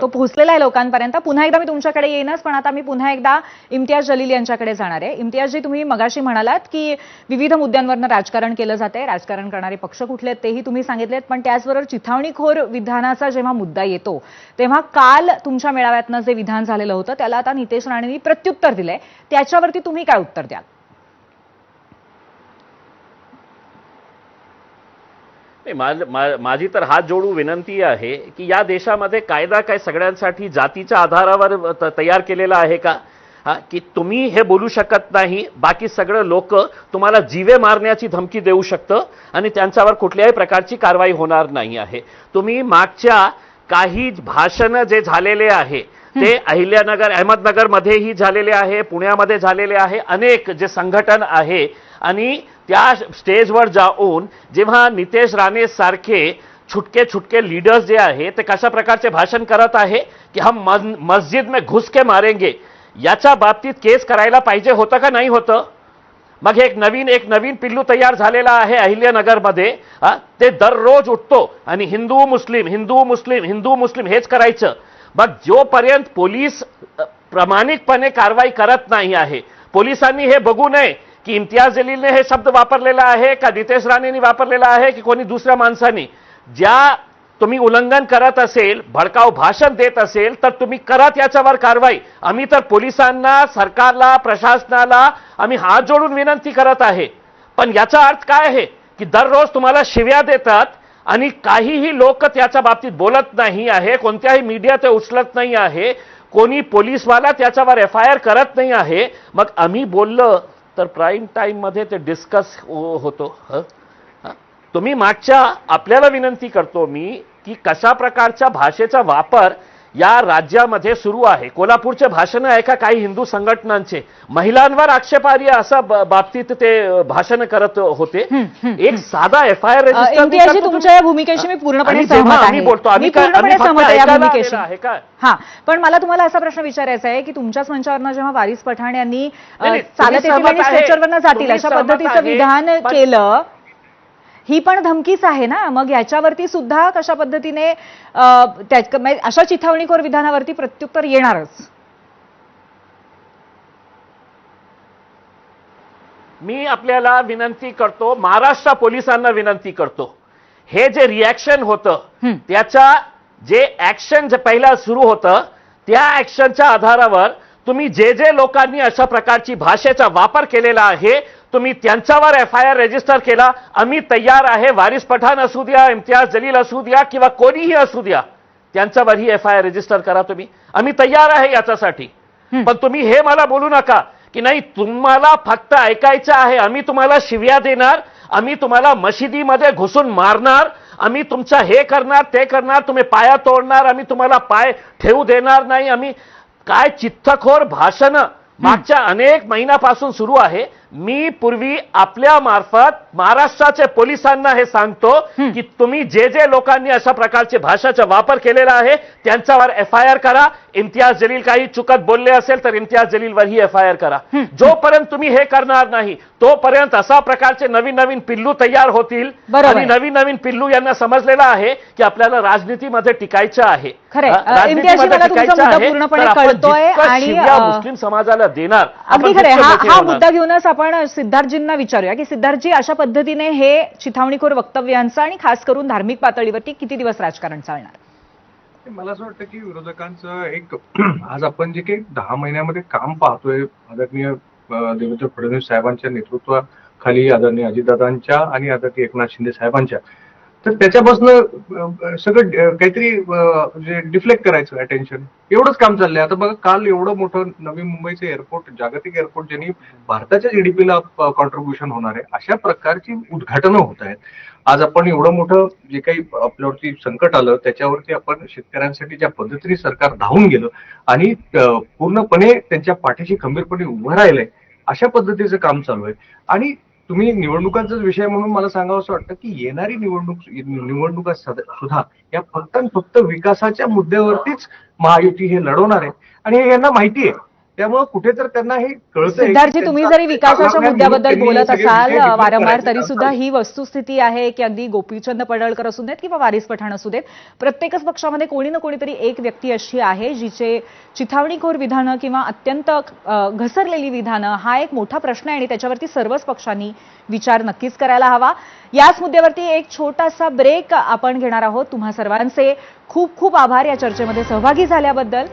तो पोहोचलेला आहे लोकांपर्यंत. पुन्हा एकदा मी तुमच्याकडे येईनच पण आता मी पुन्हा एकदा इम्तियाज जलील यांच्याकडे जाणार आहे. इम्तियाज जी तुम्ही मगाशी म्हणालात की विविध मुद्द्यांवरनं राजकारण केलं जाते राजकारण करणारे पक्ष कुठले आहेत तेही तुम्ही सांगितलेत. पण त्याचबरोबर चिथावणीखोर विधानाचा जेव्हा मुद्दा येतो तेव्हा काल तुमच्या मेळाव्यातनं जे विधान झालेलं होतं त्याला आता नितेश राणेंनी प्रत्युत्तर दिलंय. त्याच्यावरती तुम्ही काय उत्तर द्याल नाही, मा- मा- माझी तर हात जोडू विनंती आहे की या देशामध्ये कायदा काय सगळ्यांसाठी जातीच्या आधारावर तयार केलेला आहे का? हा की तुम्ही हे बोलू शकत नाही बाकी सगळं लोक तुम्हाला जीवे मारण्याची धमकी देऊ शकतं आणि त्यांच्यावर कुठल्याही प्रकारची कारवाई होणार नाही आहे. तुम्ही मागच्या काही भाषणं जे झालेले आहे ते अहिल्यानगर अहमदनगर मध्येही झालेले आहे पुण्यामध्ये झालेले आहे अनेक जे संघटन आहे आणि त्या स्टेजवर जाऊन जेव्हा नितेश राणे सारखे छुटके छुटके लीडर्स जे आहे ते कशा प्रकारचे भाषण करत आहे की हम मस्जिद में घुस के मारेंगे याच्या बाबतीत केस करायला पाहिजे होतं का नाही होतं? मग एक नवीन एक नवीन पिल्लू तयार झालेला आहे अहिल्यानगरमध्ये ते दररोज उठतो आणि हिंदू मुस्लिम हिंदू मुस्लिम हिंदू मुस्लिम हेच करायचं. मग जोपर्यंत पोलीस प्रामाणिकपणे कारवाई करत नाही आहे पोलिसांनी हे बघू नये की इम्तियाज जलीलने हे शब्द वापरलेला आहे का नितेश राणेंनी वापरलेला आहे की कोणी दुसऱ्या माणसाने? ज्या तुम्ही उल्लंघन करत असेल भडकाव भाषण देत असेल तर तुम्ही करा त्याच्यावर कारवाई. आम्ही तर पोलिसांना सरकारला प्रशासनाला आम्ही हात जोडून विनंती करत आहे. पण याचा अर्थ काय आहे? की दररोज तुम्हाला शिव्या देतात आणि काहीही लोक त्याच्या बाबतीत बोलत नाही आहे कोणत्याही मीडिया ते उचलत नाही आहे कोणी पोलीसवाला त्याच्यावर एफ आय आर करत नाही आहे. मग आम्ही बोललं तर प्राईम टाईममध्ये ते डिस्कस हो, होतो तुम्ही मागच्या आपल्याला विनंती करतो मी की कशा प्रकारच्या भाषेचा वापर या राज्यामध्ये सुरू आहे. कोल्हापूरचे भाषण आहे का काही हिंदू संघटनांचे? महिलांवर आक्षेपार्ह असं बाबतीत ते भाषण करत होते. एक साधा एफ आय आर तुमच्या या भूमिकेशी मी पूर्णपणे सहमत आहे. आम्ही बोलतो आम्ही आहे का? हा पण मला तुम्हाला असा प्रश्न विचारायचा आहे की तुमच्याच मंचावरनं जेव्हा वारिस पठाण यांनी चालत येतील आणि. स्ट्रेचरवरनं जातील अशा पद्धतीचं विधान केलं ही पण धमकीच आहे ना. मग याच्यावरती सुद्धा कशा पद्धतीने म्हणजे अशा चिथावणीखोर विधानावरती प्रत्युत्तर येणारच. मी आपल्याला विनंती करतो महाराष्ट्र पोलिसांना विनंती करतो. हे जे रिॲक्शन होतं. त्याच्या जे ऍक्शन जे पहिला सुरू होतं त्या ऍक्शनच्या आधारावर तुम्ही जे जे लोकांनी अशा प्रकारची भाषेचा वापर केलेला आहे तुम्ही त्यांच्यावर एफ आय आर रजिस्टर केला. आम्ही तयार आहे. वारिस पठाण असू द्या इम्तियाज जलील असू द्या किंवा कोणीही असू द्या त्यांच्यावरही एफ आय आर रजिस्टर करा तुम्ही. आम्ही तयार आहे याच्यासाठी. हं. पण तुम्ही हे मला बोलू नका की नाही तुम्हाला फक्त ऐकायचं आहे. आम्ही तुम्हाला शिव्या देणार. आम्ही तुम्हाला मशिदीमध्ये घुसून मारणार. आम्ही तुमचं हे करणार ते करणार. तुम्ही पाया तोडणार. आम्ही तुम्हाला पाय ठेवू देणार नाही. आम्ही काय चित्तखोर भाषण मागच्या अनेक महिन्यापासून सुरू आहे. मी पूर्वी आपल्या मार्फत महाराष्ट्राच्या पोलिसांना हे सांगतो. की तुम्ही जे जे लोकांनी अशा प्रकारचे भाषाचा वापर केलेला आहे त्यांच्यावर एफ आय आर करा इम्तियाज जलील काही चुकत बोलले असेल तर इम्तियाज जलीलवरही एफ आय आर करा. जोपर्यंत तुम्ही हे करणार नाही तोपर्यंत असा प्रकारचे नवीन नवीन पिल्लू तयार होतील. आणि नवीन नवीन पिल्लू यांना समजलेलं आहे की आपल्याला राजनीतीमध्ये टिकायचं आहे पूर्णपणे कळतोय आणि, मुस्लिम समाजाला देणार हा. मुद्दा घेऊनच आपण सिद्धार्थजींना विचारूया की सिद्धार्थजी अशा पद्धतीने हे चिथावणीखोर वक्तव्यांचं आणि खास करून धार्मिक पातळीवरती किती दिवस राजकारण चालणार? मला असं वाटतं की विरोधकांचं एक आज आपण जे काही दहा महिन्यामध्ये काम पाहतोय आदरणीय देवेंद्र फडणवीस साहेबांच्या नेतृत्वाखाली आदरणीय अजितदादांच्या आणि आदरणीय एकनाथ शिंदे साहेबांच्या तर त्याच्यापासून सगळं काहीतरी जे डिफ्लेक्ट करायचं अटेन्शन एवढंच काम चाललंय. आता बघा काल एवढं मोठं नवी मुंबईचं एअरपोर्ट जागतिक एअरपोर्ट ज्यांनी भारताच्या जीडीपीला कॉन्ट्रीब्युशन होणार आहे अशा प्रकारची उद्घाटनं होत आहेत. आज आपण एवढं मोठं जे काही आपल्यावरती संकट आलं त्याच्यावरती आपण शेतकऱ्यांसाठी ज्या पद्धतीने सरकार धावून गेलं आणि पूर्णपणे त्यांच्या पाठीशी खंबीरपणे उभं राहिलंय अशा पद्धतीचं काम चालू आहे. आणि तुम्ही निवडणुकांचाच विषय म्हणून मला सांगावं असं वाटतं की येणारी निवडणूक निवडणुका सुद्धा या फक्त फक्त विकासाच्या मुद्द्यावरतीच महायुती हे लढवणार आहे. आणि हे यांना माहिती आहे. त्यामुळे कुठे तर त्यांना हे सिद्धार्थजी तुम्ही जरी विकासाच्या मुद्द्याबद्दल बोलत असाल वारंवार तरी सुद्धा. ही वस्तुस्थिती आहे की अगदी गोपीचंद पडळकर असू देत किंवा वारिस पठाण असू देत प्रत्येकच पक्षामध्ये कोणी ना कोणीतरी एक व्यक्ती अशी आहे जिचे चिथावणीखोर विधानं किंवा अत्यंत घसरलेली विधानं हा एक मोठा प्रश्न आहे आणि त्याच्यावरती सर्वच पक्षांनी विचार नक्कीच करायला हवा याच मुद्द्यावरती एक छोटासा ब्रेक आपण घेणार आहोत तुम्हा सर्वांचे खूप खूप आभार या चर्चेमध्ये सहभागी झाल्याबद्दल